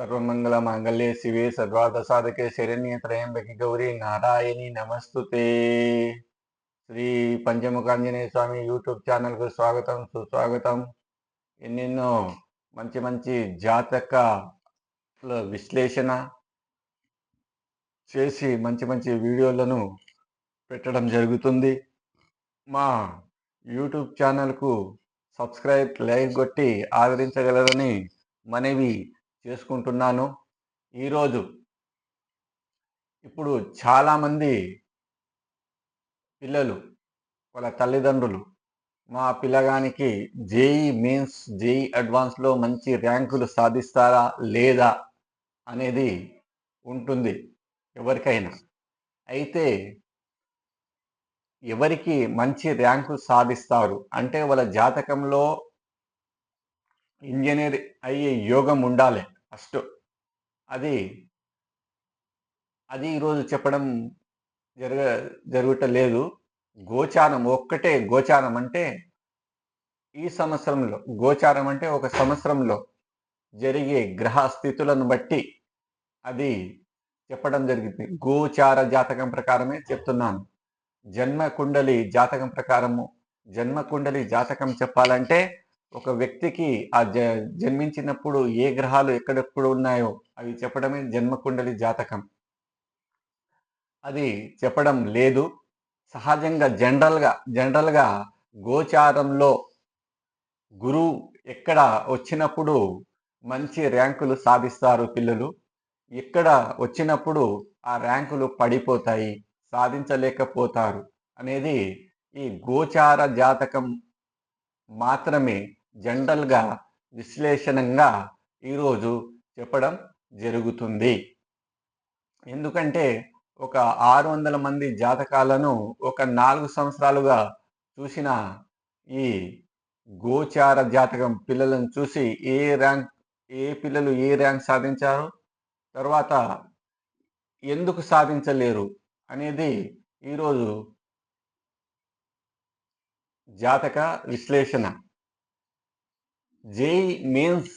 సర్వమంగళ మాంగళ్యే శివే సర్వార్థ సాధకే శరణ్య త్రయంబకి గౌరీ నారాయణి నమస్తుతే. శ్రీ పంచముఖాంజనేయ స్వామి యూట్యూబ్ ఛానల్కు స్వాగతం సుస్వాగతం. ఎన్నెన్నో మంచి మంచి జాతక విశ్లేషణ చేసి మంచి మంచి వీడియోలను పెట్టడం జరుగుతుంది. మా యూట్యూబ్ ఛానల్కు సబ్స్క్రైబ్ లైక్ కొట్టి ఆదరించగలరని మనవి చేసుకుంటున్నాను. ఈరోజు ఇప్పుడు చాలామంది పిల్లలు వాళ్ళ తల్లిదండ్రులు మా పిల్లగానికి జేఈ మెయిన్స్ జేఈ అడ్వాన్స్లో మంచి ర్యాంకులు సాధిస్తారా లేదా అనేది ఉంటుంది ఎవరికైనా. అయితే ఎవరికి మంచి ర్యాంకు సాధిస్తారు అంటే వాళ్ళ జాతకంలో ఇంజనీర్ అయ్యే యోగం ఉండాలి ఫస్ట్. అది అది ఈరోజు చెప్పడం జరగ జరగటలేదు గోచారం ఒక్కటే గోచారం అంటే ఈ సంవత్సరంలో గోచారం అంటే ఒక సంవత్సరంలో జరిగే గ్రహ స్థితులను బట్టి అది చెప్పడం జరిగింది. గోచార జాతకం ప్రకారమే చెప్తున్నాను. జన్మ కుండలి జాతకం ప్రకారము జన్మ కుండలి జాతకం చెప్పాలంటే ఒక వ్యక్తికి ఆ జ జన్మించినప్పుడు ఏ గ్రహాలు ఎక్కడెప్పుడు ఉన్నాయో అవి చెప్పడమే జన్మకుండలి జాతకం. అది చెప్పడం లేదు. సహజంగా జనరల్గా జనరల్గా గోచారంలో గురువు ఎక్కడ వచ్చినప్పుడు మంచి ర్యాంకులు సాధిస్తారు పిల్లలు? ఎక్కడ వచ్చినప్పుడు ఆ ర్యాంకులు పడిపోతాయి సాధించలేకపోతారు అనేది ఈ గోచార జాతకం మాత్రమే జనరల్గా విశ్లేషణంగా ఈరోజు చెప్పడం జరుగుతుంది. ఎందుకంటే ఒక ఆరు వందల మంది జాతకాలను ఒక నాలుగు సంవత్సరాలుగా చూసిన ఈ గోచార జాతకం పిల్లలను చూసి ఏ ర్యాంక్ ఏ పిల్లలు ఏ ర్యాంక్ సాధించారు తర్వాత ఎందుకు సాధించలేరు అనేది ఈరోజు జాతక విశ్లేషణ. జేఈ మెయిన్స్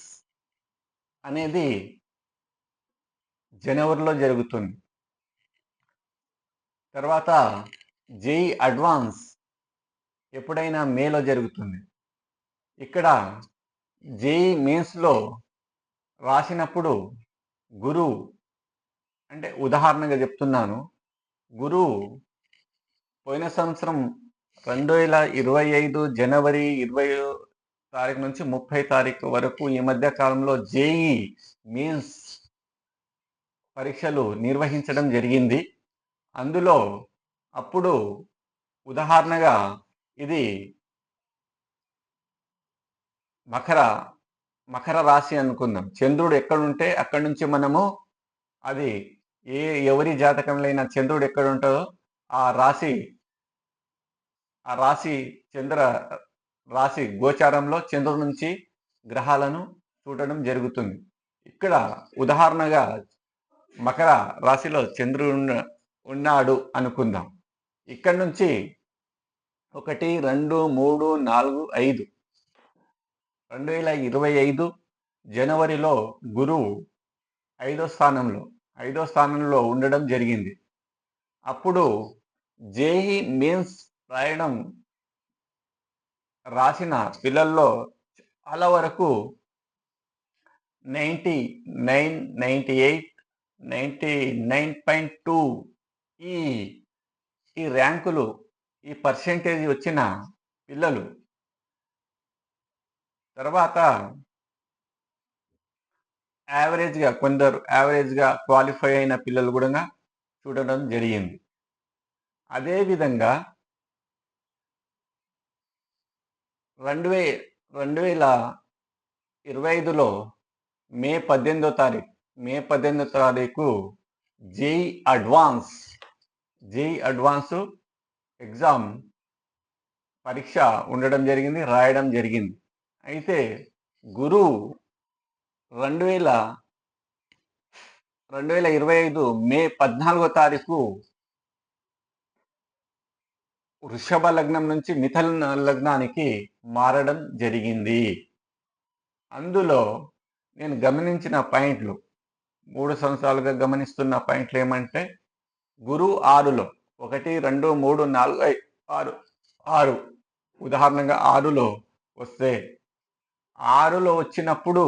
అనేది జనవరిలో జరుగుతుంది. తర్వాత జేఈ అడ్వాన్స్ ఎప్పుడైనా మేలో జరుగుతుంది. ఇక్కడ జేఈ మెయిన్స్లో రాసినప్పుడు గురు అంటే ఉదాహరణగా చెప్తున్నాను. గురువు పోయిన సంవత్సరం రెండు వేల ఇరవై ఐదు జనవరి ఇరవై తారీఖు నుంచి ముప్పై తారీఖు వరకు ఈ మధ్య కాలంలో జేఈ మీన్స్ పరీక్షలు నిర్వహించడం జరిగింది. అందులో అప్పుడు ఉదాహరణగా ఇది మకర మకర రాశి అనుకుందాం. చంద్రుడు ఎక్కడుంటే అక్కడి నుంచి మనము అది ఏ ఎవరి జాతకంలో అయినా చంద్రుడు ఎక్కడ ఉంటుందో ఆ రాశి ఆ రాశి చంద్ర రాశి గోచారంలో చంద్రుడి నుంచి గ్రహాలను చూడడం జరుగుతుంది. ఇక్కడ ఉదాహరణగా మకర రాశిలో చంద్రుడు ఉన్నాడు అనుకుందాం. ఇక్కడ నుంచి ఒకటి రెండు మూడు నాలుగు ఐదు. రెండు వేల ఇరవై ఐదు జనవరిలో గురువు ఐదో స్థానంలో ఐదో స్థానంలో ఉండడం జరిగింది. అప్పుడు జేఈ మీన్స్ రాయడం రాసిన పిల్లల్లో చాలా వరకు ninety nine ninety eight ninety nine point two ఈ ఈ ర్యాంకులు ఈ పర్సెంటేజ్ వచ్చిన పిల్లలు. తర్వాత యావరేజ్గా కొందరు యావరేజ్గా క్వాలిఫై అయిన పిల్లలు కూడా చూడడం జరిగింది. అదేవిధంగా రెండు వే రెండు వేల ఇరవై ఐదులో మే పద్దెనిమిదో తారీఖు మే పద్దెనిమిదో తారీఖు JEE advance JEE advance exam పరీక్ష ఉండడం జరిగింది రాయడం జరిగింది. అయితే గురువు రెండు వేల రెండు వేల ఇరవై ఐదు మే పద్నాలుగో తారీఖు వృషభ లగ్నం నుంచి మిథల లగ్నానికి మారడం జరిగింది. అందులో నేను గమనించిన పాయింట్లు మూడు సంవత్సరాలుగా గమనిస్తున్న పాయింట్లు ఏమంటే గురు ఆరులో ఒకటి రెండు మూడు నాలుగు ఆరు ఆరు ఉదాహరణగా ఆరులో వస్తే ఆరులో వచ్చినప్పుడు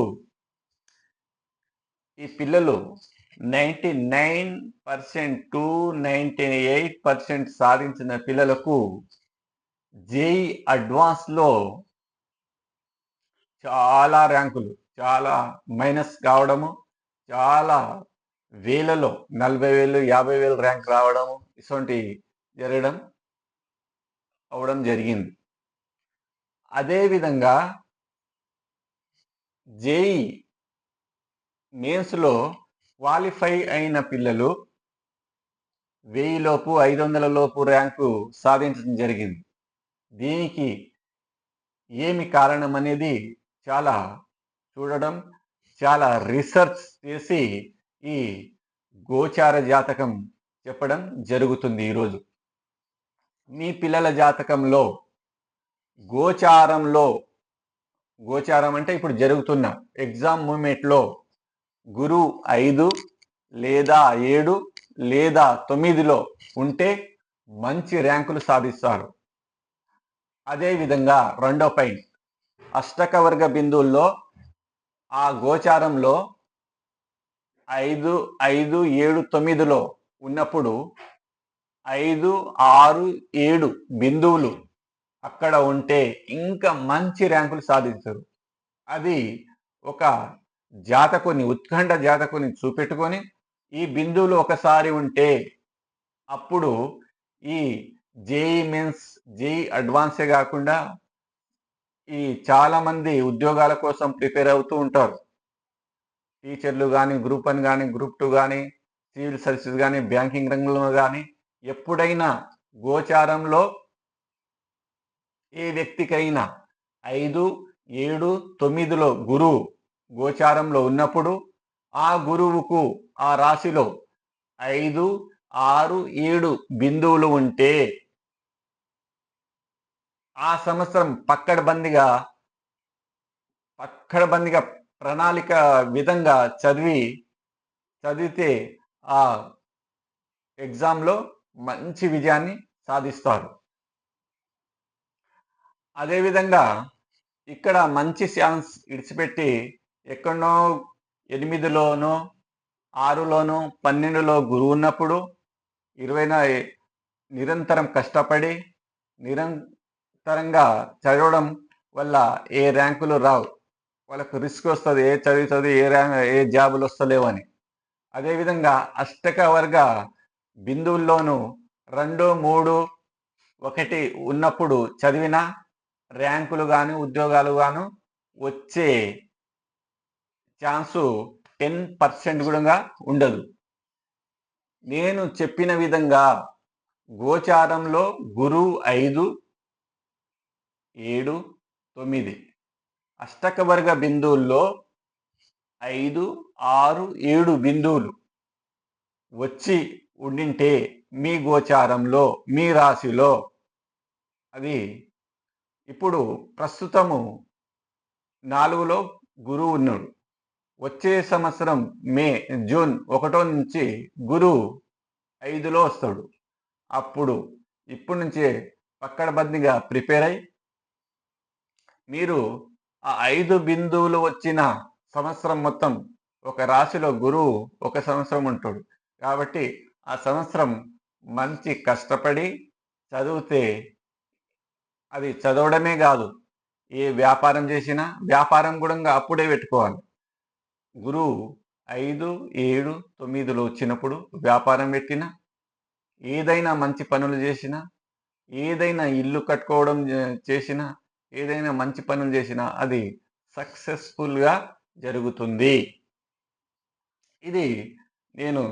ఈ పిల్లలు ninety nine percent to ninety eight percent సాధించిన పిల్లలకు జేఈ అడ్వాన్స్లో చాలా ర్యాంకులు చాలా మైనస్ కావడము చాలా వేలలో నలభై వేలు యాభై వేలు ర్యాంక్ రావడం ఇటువంటి జరగడం అవడం జరిగింది. అదేవిధంగా జేఈ మెయిన్స్లో క్వాలిఫై అయిన పిల్లలు వెయ్యిలోపు ఐదు వందల లోపు ర్యాంకు సాధించడం జరిగింది. దీనికి ఏమి కారణం అనేది చాలా చూడడం చాలా రీసెర్చ్ చేసి ఈ గోచార జాతకం చెప్పడం జరుగుతుంది ఈరోజు. మీ పిల్లల జాతకంలో గోచారంలో గోచారం అంటే ఇప్పుడు జరుగుతున్న ఎగ్జామ్ మూమెంట్లో గురు ఐదు లేదా ఏడు లేదా తొమ్మిదిలో ఉంటే మంచి ర్యాంకులు సాధిస్తారు. అదేవిధంగా రెండో పాయింట్. అష్టకవర్గ బిందువుల్లో ఆ గోచారంలో ఐదు ఐదు ఏడు తొమ్మిదిలో ఉన్నప్పుడు ఐదు ఆరు ఏడు బిందువులు అక్కడ ఉంటే ఇంకా మంచి ర్యాంకులు సాధించరు. అది ఒక జాతకుని ఉత్కంఠ జాతకుని చూపెట్టుకొని ఈ బిందువులు ఒకసారి ఉంటే అప్పుడు ఈ జేఈ మెన్స్ జేఈ అడ్వాన్సే కాకుండా ఈ చాలామంది ఉద్యోగాల కోసం ప్రిపేర్ అవుతూ ఉంటారు. టీచర్లు కానీ గ్రూప్ వన్ కానీ గ్రూప్ టూ కానీ సివిల్ సర్వీసెస్ కానీ బ్యాంకింగ్ రంగంలో కానీ ఎప్పుడైనా గోచారంలో ఏ వ్యక్తికైనా ఐదు ఏడు తొమ్మిదిలో గురువు గోచారంలో ఉన్నప్పుడు ఆ గురువుకు ఆ రాశిలో ఐదు ఆరు ఏడు బిందువులు ఉంటే ఆ సంవత్సరం పక్కడబందిగా పక్కడబందిగా ప్రణాళిక విధంగా చదివి చదివితే ఆ ఎగ్జామ్లో మంచి విజయాన్ని సాధిస్తారు. అదేవిధంగా ఇక్కడ మంచి ఛాన్స్ ఇడిచిపెట్టి ఎక్కడనో ఎనిమిదిలోనో ఆరులోనో పన్నెండులో గురువు ఉన్నప్పుడు ఇరవై నిరంతరం కష్టపడి నిరంతరంగా చదవడం వల్ల ఏ ర్యాంకులు రావు. వాళ్ళకు రిస్క్ వస్తుంది ఏ చదువుతుంది ఏ ర్యాంక్ ఏ జాబులు వస్తలేవు అని. అదేవిధంగా అష్టక వర్గ బిందువుల్లోనూ రెండు మూడు ఒకటి ఉన్నప్పుడు చదివిన ర్యాంకులు కానీ ఉద్యోగాలు గాను వచ్చే ఛాన్సు టెన్ పర్సెంట్ కూడా ఉండదు. నేను చెప్పిన విధంగా గోచారంలో గురువు ఐదు ఏడు తొమ్మిది. అష్టకవర్గ బిందువుల్లో ఐదు ఆరు ఏడు బిందువులు వచ్చి ఉండింటే మీ గోచారంలో మీ రాశిలో అది ఇప్పుడు ప్రస్తుతము నాలుగులో గురువు ఉన్నాడు. వచ్చే సంవత్సరం మే జూన్ ఒకటో నుంచి గురువు ఐదులో వస్తాడు. అప్పుడు ఇప్పటి నుంచే పక్కడబందిగా ప్రిపేర్ అయి మీరు ఆ ఐదు బిందువులు వచ్చిన సంవత్సరం మొత్తం ఒక రాశిలో గురువు ఒక సంవత్సరం ఉంటాడు. కాబట్టి ఆ సంవత్సరం మంచి కష్టపడి చదివితే అది చదవడమే కాదు. ఏ వ్యాపారం చేసినా వ్యాపారం కూడా అప్పుడే పెట్టుకోవాలి. గురువు ఐదు ఏడు తొమ్మిదిలో వచ్చినప్పుడు వ్యాపారం పెట్టినా ఏదైనా మంచి పనులు చేసినా ఏదైనా ఇల్లు కట్టుకోవడం చేసినా ఏదైనా మంచి పనులు చేసినా అది సక్సెస్ఫుల్గా జరుగుతుంది. ఇది నేను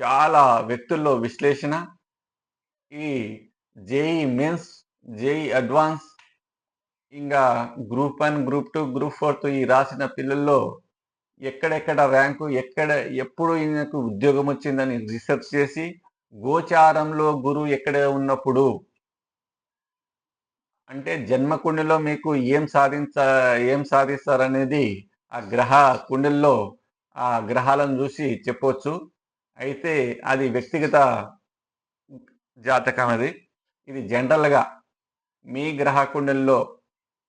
చాలా వ్యక్తుల్లో విశ్లేషణ ఈ జేఈ మెన్స్ జేఈ అడ్వాన్స్ ఇంకా group one group two group fourth ఈ రాసిన పిల్లల్లో ఎక్కడెక్కడ ర్యాంకు ఎక్కడ ఎప్పుడు ఈయనకు ఉద్యోగం వచ్చిందని రీసెర్చ్ చేసి గోచారంలో గురువు ఎక్కడ ఉన్నప్పుడు. అంటే జన్మకుండిలో మీకు ఏం సాధించ ఏం సాధిస్తారనేది ఆ గ్రహ కుండల్లో ఆ గ్రహాలను చూసి చెప్పవచ్చు అయితే అది వ్యక్తిగత జాతకం అది. ఇది జనరల్గా మీ గ్రహ కుండల్లో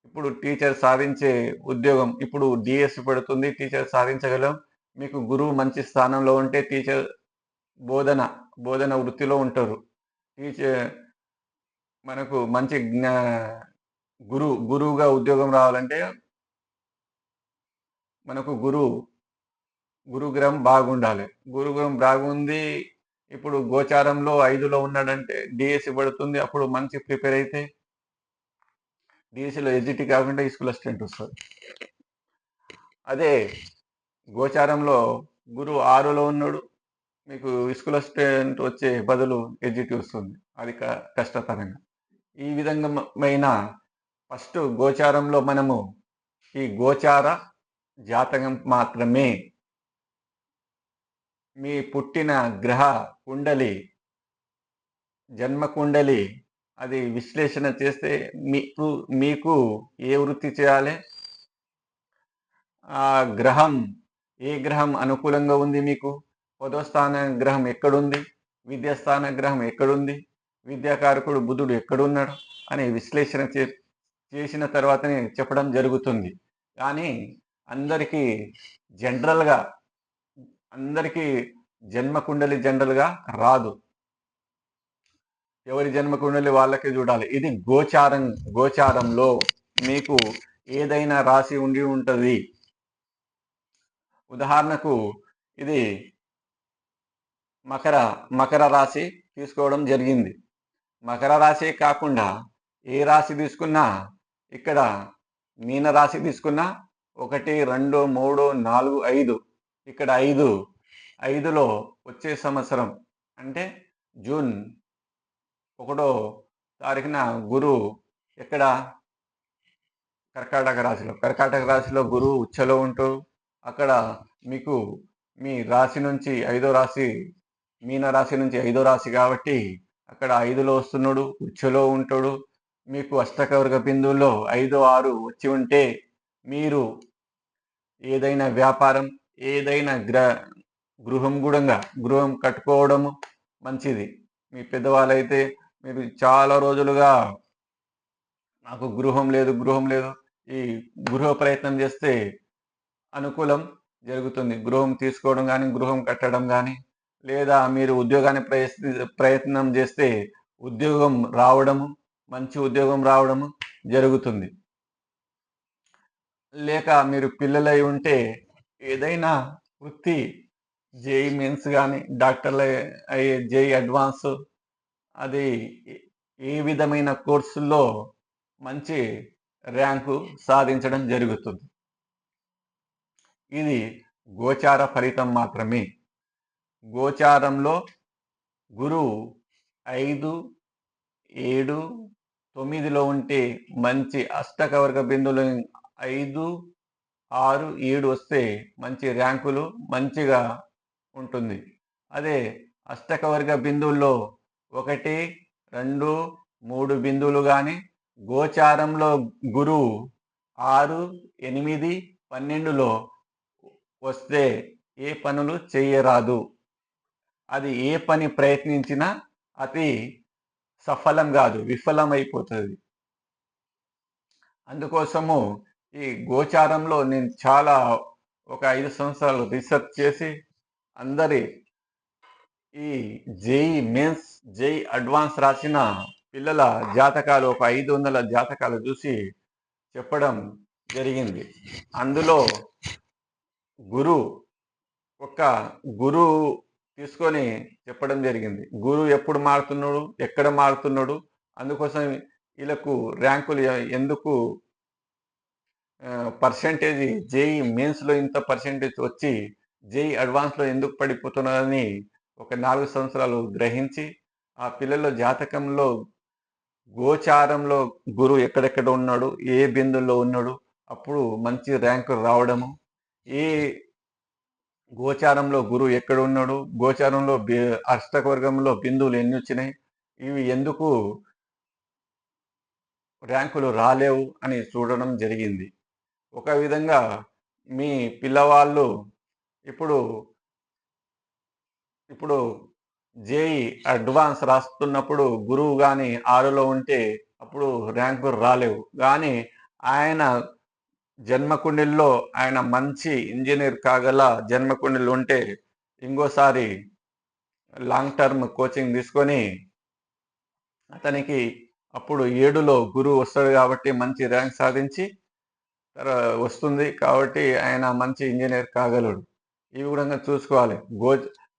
ఇప్పుడు టీచర్ సాధించే ఉద్యోగం ఇప్పుడు డిఎస్సి పడుతుంది టీచర్ సాధించగలం. మీకు గురువు మంచి స్థానంలో ఉంటే టీచర్ బోధన బోధన వృత్తిలో ఉంటారు. టీచర్ మనకు మంచి జ్ఞా గురువు గురువుగా ఉద్యోగం రావాలంటే మనకు గురువు గురుగ్రహం బాగుండాలి. గురుగ్రహం బాగుంది ఇప్పుడు గోచారంలో ఐదులో ఉన్నాడంటే డిఎస్సి పడుతుంది అప్పుడు మంచి ప్రిపేర్ అయితే డిఎస్సిలో ఎజిటి కాకుండా స్కూల్ అసిస్టెంట్ వస్తుంది అదే గోచారంలో గురువు ఆరులో ఉన్నాడు. మీకు స్కూల్ అసిస్టెంట్ వచ్చే బదులు ఎడ్జిటి వస్తుంది. అది క- కష్టతరంగా. ఈ విధంగామైన ఫస్ట్ గోచారంలో మనము ఈ గోచార జాతకం మాత్రమే మీ పుట్టిన గ్రహ కుండలి జన్మ కుండలి అది విశ్లేషణ చేస్తే మీకు మీకు ఏ వృత్తి చేయాలి? ఆ గ్రహం ఏ గ్రహం అనుకూలంగా ఉంది మీకు? పదోస్థాన గ్రహం ఎక్కడుంది? విద్యాస్థాన గ్రహం ఎక్కడుంది? విద్యాకారకుడు బుధుడు ఎక్కడున్నాడు? అనే విశ్లేషణ చే చేసిన తర్వాతనే చెప్పడం జరుగుతుంది. కానీ అందరికీ జనరల్గా అందరికీ జన్మ కుండలి జనరల్గా రాదు. ఎవరి జన్మకుండలి వాళ్ళకే చూడాలి. ఇది గోచారం గోచారంలో మీకు ఏదైనా రాసి ఉండి ఉంటుంది. ఉదాహరణకు ఇది మకర మకర రాశి తీసుకోవడం జరిగింది. మకర రాశి కాకుండా ఏ రాశి తీసుకున్నా ఇక్కడ మీన రాశి తీసుకున్నా ఒకటి రెండు మూడు నాలుగు ఐదు. ఇక్కడ ఐదు ఐదులో వచ్చే సంవత్సరం అంటే జూన్ ఒకటో తారీఖున గురువు ఎక్కడ? కర్కాటక రాశిలో. కర్కాటక రాశిలో గురువు ఉచ్చలో ఉంటూ అక్కడ మీకు మీ రాశి నుంచి ఐదో రాశి మీన రాశి నుంచి ఐదో రాశి కాబట్టి అక్కడ ఐదులో వస్తున్నాడు ఉచ్చలో ఉంటాడు. మీకు అష్టకవర్గ బిందువుల్లో ఐదు ఆరు వచ్చి ఉంటే మీరు ఏదైనా వ్యాపారం ఏదైనా గ్ర గృహం కూడా గృహం కట్టుకోవడము మంచిది. మీ పెద్దవాళ్ళైతే మీరు చాలా రోజులుగా నాకు గృహం లేదు గృహం లేదు. ఈ గృహ ప్రయత్నం చేస్తే అనుకూలం జరుగుతుంది. గృహం తీసుకోవడం కానీ గృహం కట్టడం కానీ లేదా మీరు ఉద్యోగాన్ని ప్రయత్ని ప్రయత్నం చేస్తే ఉద్యోగం రావడము మంచి ఉద్యోగం రావడము జరుగుతుంది. లేక మీరు పిల్లలై ఉంటే ఏదైనా వృత్తి జేఈ మెయిన్స్ కానీ డాక్టర్లు అయ్యే జేఈ అడ్వాన్స్ అది ఏ విధమైన కోర్సుల్లో మంచి ర్యాంకు సాధించడం జరుగుతుంది. ఇది గోచార ఫలితం మాత్రమే. గోచారంలో గురువు ఐదు ఏడు తొమ్మిదిలో ఉంటే మంచి అష్టకవర్గ బిందువులు ఐదు ఆరు ఏడు వస్తే మంచి ర్యాంకులు మంచిగా ఉంటుంది. అదే అష్టకవర్గ బిందువుల్లో ఒకటి రెండు మూడు బిందువులు కానీ గోచారంలో గురువు ఆరు ఎనిమిది పన్నెండులో వస్తే ఏ పనులు చేయరాదు. అది ఏ పని ప్రయత్నించినా అతి సఫలం కాదు విఫలమైపోతుంది. అందుకోసము ఈ గోచారంలో నేను చాలా ఒక ఐదు సంవత్సరాలు రీసెర్చ్ చేసి అందరి ఈ జేఈ మెయిన్స్ జై అడ్వాన్స్ రాసిన పిల్లల జాతకాలు ఒక ఐదు వందల జాతకాలు చూసి చెప్పడం జరిగింది. అందులో గురు ఒక గురువు తీసుకొని చెప్పడం జరిగింది. గురువు ఎప్పుడు మారుతున్నాడు? ఎక్కడ మారుతున్నాడు? అందుకోసం వీళ్ళకు ర్యాంకులు ఎందుకు పర్సంటేజ్ జేఈ మెయిన్స్లో ఇంత పర్సంటేజ్ వచ్చి జేఈ అడ్వాన్స్లో ఎందుకు పడిపోతున్నారని ఒక నాలుగు సంవత్సరాలు గ్రహించి ఆ పిల్లల జాతకంలో గోచారంలో గురువు ఎక్కడెక్కడ ఉన్నాడు? ఏ బిందుల్లో ఉన్నాడు? అప్పుడు మంచి ర్యాంకు రావడము. ఏ గోచారంలో గురువు ఎక్కడ ఉన్నాడు? గోచారంలో బి- అష్టకవర్గంలో బిందువులు ఎన్ని వచ్చినాయి? ఇవి ఎందుకు ర్యాంకులు రాలేవు అని చూడడం జరిగింది. ఒక విధంగా మీ పిల్లవాళ్ళు ఇప్పుడు ఇప్పుడు జేఈ అడ్వాన్స్ రాస్తున్నప్పుడు గురువు కానీ ఆరులో ఉంటే అప్పుడు ర్యాంకు రాలేవు. కానీ ఆయన జన్మకుండిల్లో ఆయన మంచి ఇంజనీర్ కాగల జన్మకుండిలు ఉంటే ఇంకోసారి లాంగ్ టర్మ్ కోచింగ్ తీసుకొని అతనికి అప్పుడు ఏడులో గురువు వస్తాడు కాబట్టి మంచి ర్యాంక్ సాధించి వస్తుంది కాబట్టి ఆయన మంచి ఇంజనీర్ కాగలడు. ఈ విధంగా చూసుకోవాలి. గో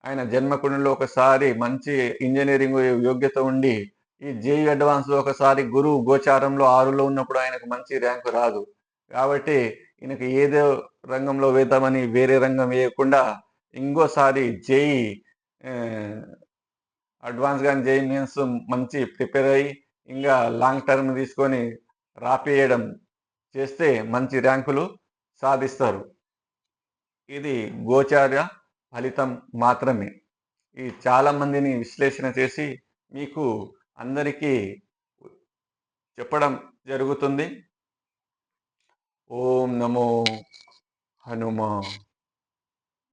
ఆయన జన్మకుండిలో ఒకసారి మంచి ఇంజనీరింగ్ యోగ్యత ఉండి ఈ జేఈ అడ్వాన్స్లో ఒకసారి గురువు గోచారంలో ఆరులో ఉన్నప్పుడు ఆయనకు మంచి ర్యాంకు రాదు. కాబట్టి ఈయనకి ఏదో రంగంలో వేద్దామని వేరే రంగం వేయకుండా ఇంకోసారి జేఈ అడ్వాన్స్ కానీ జేఈ మీన్స్ మంచి ప్రిపేర్ అయ్యి ఇంకా లాంగ్ టర్మ్ తీసుకొని రాపేయడం చేస్తే మంచి ర్యాంకులు సాధిస్తారు. ఇది గోచార్య ఫలితం మాత్రమే. ఈ చాలా మందిని విశ్లేషణ చేసి మీకు అందరికీ చెప్పడం జరుగుతుంది. ఓం నమో హనుమా